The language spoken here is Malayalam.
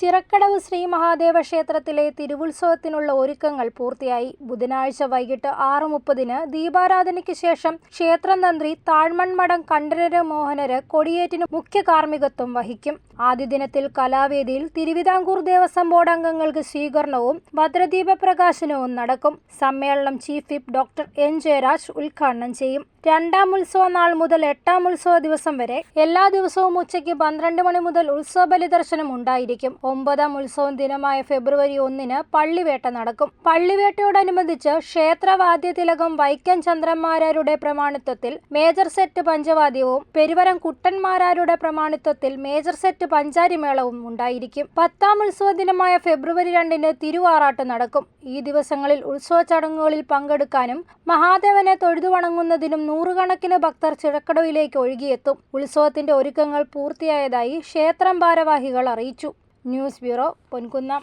ചിറക്കടവ് ശ്രീ മഹാദേവ ക്ഷേത്രത്തിലെ തിരുവുത്സവത്തിനുള്ള ഒരുക്കങ്ങൾ പൂർത്തിയായി. ബുധനാഴ്ച വൈകിട്ട് ആറ് മുപ്പതിന് ദീപാരാധനയ്ക്ക് ശേഷം ക്ഷേത്രം തന്ത്രി താഴ്മൺമഠം കണ്ഠരര് മോഹനര് കൊടിയേറ്റിന് മുഖ്യ കാർമ്മികത്വം വഹിക്കും. ആദ്യ ദിനത്തിൽ കലാവേദിയിൽ തിരുവിതാംകൂർ ദേവസ്വം ബോർഡ് അംഗങ്ങൾക്ക് സ്വീകരണവും ഭദ്രദീപ പ്രകാശനവും നടക്കും. സമ്മേളനം chief whip doctor N Jayaraj ഉദ്ഘാടനം ചെയ്യും. രണ്ടാം ഉത്സവ നാൾ മുതൽ എട്ടാം ഉത്സവ ദിവസം വരെ എല്ലാ ദിവസവും ഉച്ചയ്ക്ക് പന്ത്രണ്ട് മണി മുതൽ ഉത്സവ ബലി ദർശനം ഉണ്ടായിരിക്കും. ഒമ്പതാം ഉത്സവം ദിനമായ ഫെബ്രുവരി ഒന്നിന് പള്ളിവേട്ട നടക്കും. പള്ളിവേട്ടയോടനുബന്ധിച്ച് ക്ഷേത്രവാദ്യ തിലകം വൈക്കം ചന്ദ്രന്മാരാരുടെ പ്രമാണിത്വത്തിൽ മേജർ സെറ്റ് പഞ്ചവാദ്യവും പെരുവരം കുട്ടന്മാരാരുടെ പ്രമാണിത്വത്തിൽ മേജർ സെറ്റ് പഞ്ചാരിമേളവും ഉണ്ടായിരിക്കും. പത്താം ഉത്സവ ദിനമായ ഫെബ്രുവരി രണ്ടിന് തിരുവാറാട്ട് നടക്കും. ഈ ദിവസങ്ങളിൽ ഉത്സവ ചടങ്ങുകളിൽ പങ്കെടുക്കാനും മഹാദേവനെ തൊഴുതു വണങ്ങുന്നതിനും നൂറുകണക്കിന് ഭക്തർ ചിഴക്കടവിലേക്ക് ഒഴുകിയെത്തും. ഉത്സവത്തിന്റെ ഒരുക്കങ്ങൾ പൂർത്തിയായതായി ക്ഷേത്രം ഭാരവാഹികൾ അറിയിച്ചു. News bureau Ponkunnam.